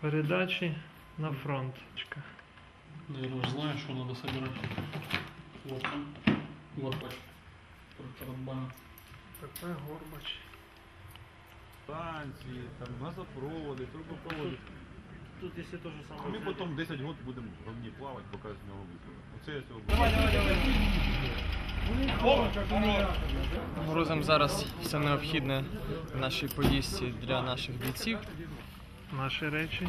Передачі на фронт. Наверное, же знаешь, что надо собирать. Вот он. Вот пачка. Тарабана. Горбач. станції, там, газопроводи, трубопроводи. Тут если то же А самое. ми потім 10 років будемо в говні плавати, поки з нього виходимо. Оце я цього Грузимо зараз все необхідне в нашій поїздці для наших бійців. Наші речі.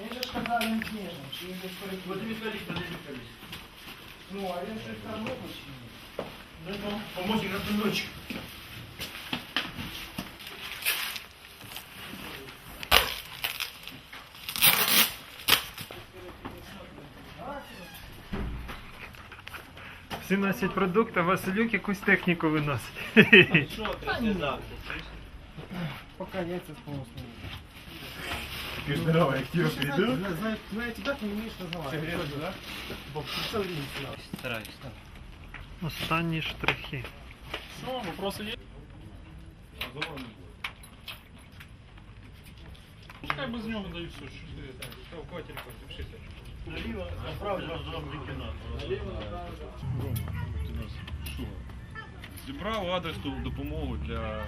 Він же сказав, він книжний, чи він десь перед... Ну, а він же там. Помощник. Всі носять продукти, а Василюк якусь техніку виносить. Пока яйца с полностью. Здорово, як тіло піду. Знаете, как не умеешь разговаривать. да? Бог, ты целый день сидел. Стараюсь. Останні штрихи. Все, вопросы есть? Пускай без него дают все, что Налево, направо, разом лейтенант. Зібрав адресну допомогу для е,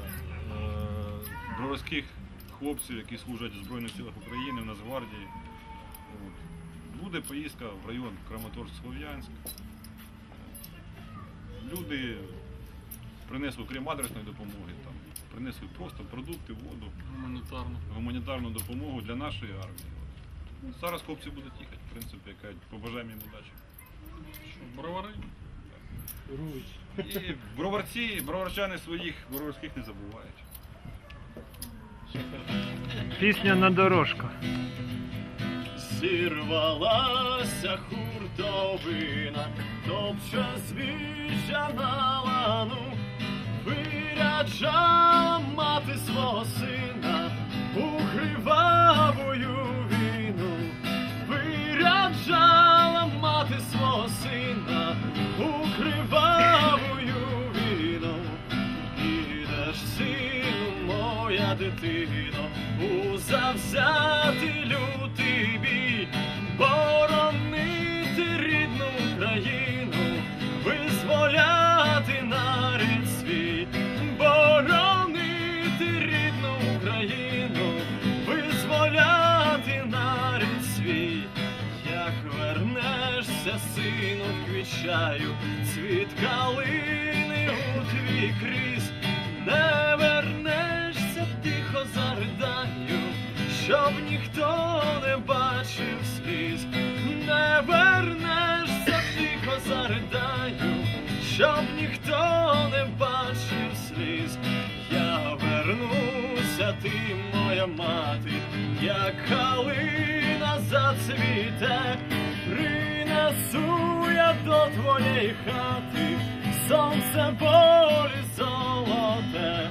броварських хлопців, які служать у Збройних силах України, в Нацгвардії. От. Буде поїздка в район Краматорськ-Слов'янськ. Люди принесли, крім адресної допомоги, там, принесли просто продукти, воду, Гуманитарно. гуманітарну допомогу для нашої армії. Зараз хлопці будуть їхати, в принципі, яка побажаємо їм удачі. Что, бровары? І броварці, броварчани своїх броварських не забувають. Пісня на дорожку. Зірвалася хуртовина, топче звіжа на лану, виряджала моя дитино, у завзятий лютий бій, боронити рідну Україну, визволяти нарід свій, боронити рідну Україну, визволяти нарід свій. Як вернешся, сину, квічаю, цвіт калини у твій крізь, не вернешся, щоб ніхто не бачив сліз, не вернешся, тихо заридаю, щоб ніхто не бачив сліз. Я вернуся, ти моя мати, як калина зацвіте, принесу я до твоєї хати, сонце болі золоте,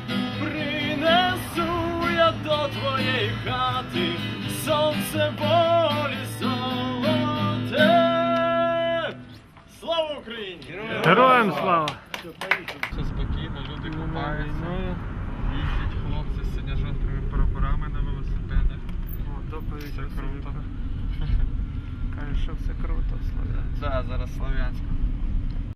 до твоєї хати, сонце болі золоте. Слава Україні! Героям слава! Все спокійно, люди купаються, їздять хлопці з синьо-жовтими прапорами на велосипедах. О, доповідь Це круто. Каже, що все круто, Слов'янськ. Так, зараз Слов'янськ